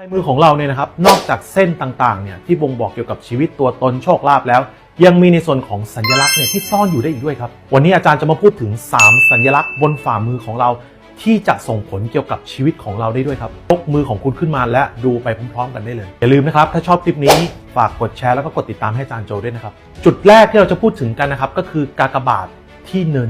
ลายมือของเราเนี่ยนะครับ นอกจากเส้นต่างๆเนี่ยที่บ่งบอกเกี่ยวกับชีวิตตัวตนโชคลาภแล้ว ยังมีในส่วนของสัญลักษณ์เนี่ยที่ซ่อนอยู่ได้อีกด้วยครับ วันนี้อาจารย์จะมาพูดถึง 3 สัญลักษณ์บนฝ่ามือของเรา ที่จะส่งผลเกี่ยวกับชีวิตของเราได้ด้วยครับยกมือของคุณขึ้นมาและดูไปพร้อมๆ กันได้เลย อย่าลืมนะครับถ้าชอบคลิปนี้ฝากกดแชร์แล้วก็กดติดตามให้อาจารย์โจด้วยนะครับจุดแรกที่เราจะพูดถึงกันนะครับก็คือกากบาทที่เนิน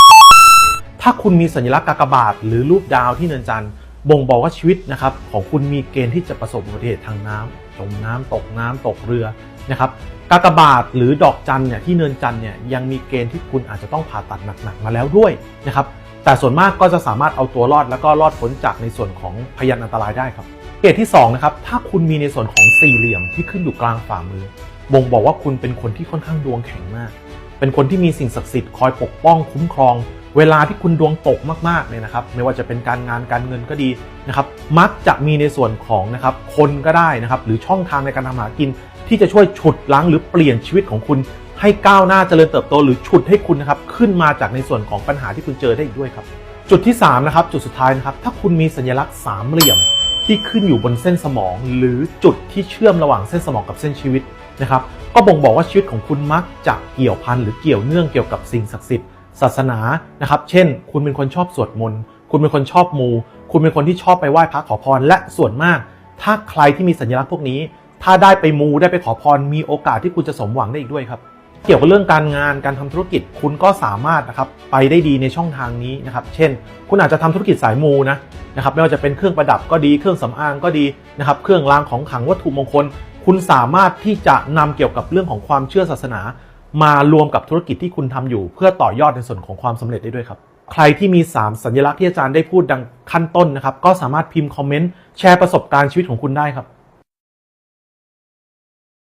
ถ้าคุณมีสัญลักษณ์กากบาทหรือรูปดาวที่เนินจันทร์ บ่งบอกว่าชีวิตนะครับของคุณมีเกณฑ์ที่จะประสบอุบัติเหตุทางน้ำจมน้ำตกน้ำตกเรือนะครับกากบาทหรือดอกจันเนี่ยที่เนินจันเนี่ยยังมีเกณฑ์ที่คุณอาจจะต้องผ่าตัดหนักๆมาแล้วด้วยนะครับแต่ส่วนมากก็จะสามารถเอาตัวรอดแล้วก็รอดพ้นจากในส่วนของพยานอันตรายได้ครับเกณฑ์ที่สองนะครับถ้าคุณมีในส่วนของสี่เหลี่ยมที่ขึ้นอยู่กลางฝ่ามือ บ่งบอกว่าคุณเป็นคนที่ค่อนข้างดวงแข็งมาก เป็นคนที่มีสิ่งศักดิ์สิทธิ์คอยปกป้องคุ้มครอง เวลาที่คุณดวงตกมากๆเนี่ยนะครับ ไม่ว่าจะเป็นการงานการเงินก็ดีนะครับมักจะมีในส่วนของนะครับคนก็ได้นะครับ หรือช่องทางในการทำหากิน ที่จะช่วยฉุดล้างหรือเปลี่ยนชีวิตของคุณให้ก้าวหน้าเจริญเติบโต หรือฉุดให้คุณนะครับขึ้นมาจากในส่วนของปัญหาที่คุณเจอได้อีกด้วยครับ จุดที่3นะครับจุดสุดท้ายนะครับถ้าคุณมีสัญลักษณ์สามเหลี่ยมที่ขึ้นอยู่บนเส้นสมอง หรือจุดที่เชื่อมระหว่างเส้นสมองกับเส้นชีวิตนะครับก็บ่งบอกว่าชีวิตของคุณมักจะเกี่ยวพันหรือเกี่ยวเนื่องเกี่ยวกับสิ่งศักดิ์สิทธิ์ ศาสนานะครับ เช่น คุณเป็นคนชอบสวดมนต์ คุณเป็นคนชอบมู คุณเป็นคนที่ชอบไปไหว้พระขอพร และส่วนมาก ถ้าใครที่มีสัญลักษณ์พวกนี้ ถ้าได้ไปมูได้ไปขอพร มีโอกาสที่คุณจะสมหวังได้อีกด้วยครับ เกี่ยวกับเรื่องการงานการทำธุรกิจคุณก็สามารถนะครับไปได้ดีในช่องทางนี้นะครับ เช่น คุณอาจจะทำธุรกิจสายมูนะนะครับไม่ว่าจะเป็นเครื่องประดับก็ดีเครื่องสำอางก็ดีนะครับเครื่องรางของขลังวัตถุมงคล คุณสามารถที่จะนำเกี่ยวกับเรื่องของความเชื่อศาสนา มารวมกับธุรกิจที่คุณทำอยู่ เพื่อต่อยอดในส่วนของความสำเร็จได้ด้วยครับ ใครที่มี 3 สัญลักษณ์ที่อาจารย์ได้พูดดังขั้นต้นนะครับ ก็สามารถพิมพ์คอมเมนต์แชร์ประสบการณ์ชีวิตของคุณได้ครับ